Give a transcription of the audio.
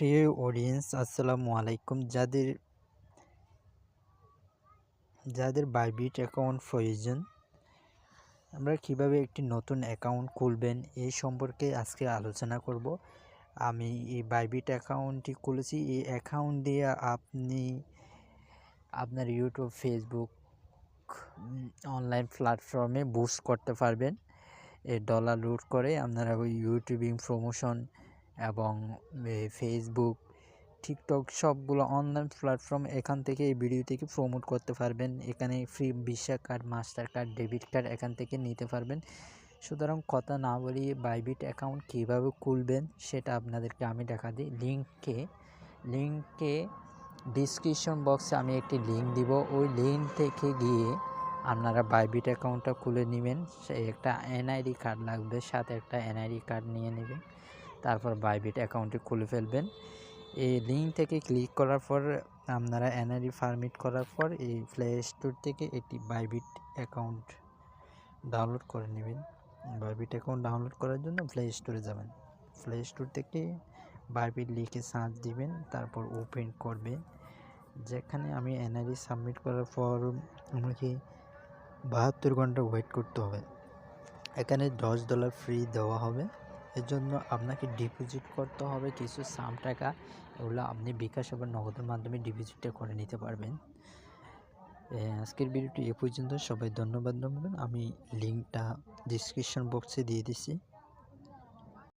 প্রিয় অডিয়েন্স, আসসালামু আলাইকুম। যাদের যাদের বাইবিট অ্যাকাউন্ট প্রয়োজন, আমরা কীভাবে একটি নতুন অ্যাকাউন্ট খুলবেন এই সম্পর্কে আজকে আলোচনা করব। আমি এই বাইবিট অ্যাকাউন্টটি খুলেছি। এই অ্যাকাউন্ট দিয়ে আপনি আপনার ইউটিউব, ফেসবুক অনলাইন প্ল্যাটফর্মে বুস্ট করতে পারবেন। এই ডলার লুট করে আপনারা ওই ইউটিউবিং প্রমোশন এবং ফেসবুক টিকটক সবগুলো অনলাইন প্ল্যাটফর্ম এখান থেকে এই ভিডিও থেকে প্রমোট করতে পারবেন। এখানে free visa card master card debit card এখান থেকে নিতে পারবেন। সুতরাং কথা না বলিয়ে বাইবিট অ্যাকাউন্ট কীভাবে খুলবেন সেটা আপনাদেরকে আমি দেখা দিই। লিঙ্কে লিঙ্কে ডিসক্রিপশন বক্সে আমি একটি লিঙ্ক দিব। ওই লিঙ্ক থেকে গিয়ে আপনারা বাইবিট অ্যাকাউন্টটা খুলে নেবেন। একটা এনআইডি কার্ড লাগবে, সাথে একটা এনআইডি কার্ড নিয়ে নেবেন। তারপর বাইবিট অ্যাকাউন্টটি খুলে ফেলবেন। এই লিঙ্ক থেকে ক্লিক করার পর আপনারা এনআইডি ফার্মিট করার পর এই প্লে স্টোর থেকে একটি বাইবিট অ্যাকাউন্ট ডাউনলোড করে নেবেন। বাইবিট অ্যাকাউন্ট ডাউনলোড করার জন্য প্লে স্টোরে যাবেন। প্লে স্টোর থেকে বাইবিট লিখে সার্চ দিবেন, তারপর ওপেন করবে। যেখানে আমি এনআইডি সাবমিট করার পর আমাকে বাহাত্তর ঘণ্টা ওয়েট করতে হবে। এখানে দশ ডলার ফ্রি দেওয়া হবে। এর জন্য আপনাকে ডিপোজিট করতে হবে কিছু সাম টাকা। এগুলো আপনি বিকাশ এবং নগদের মাধ্যমে ডিপোজিটটা করে নিতে পারবেন। আজকের ভিডিওটি এ পর্যন্ত। সবাই ধন্যবাদ জানাবেন আমি লিঙ্কটা ডিসক্রিপশন বক্সে দিয়ে দিছি।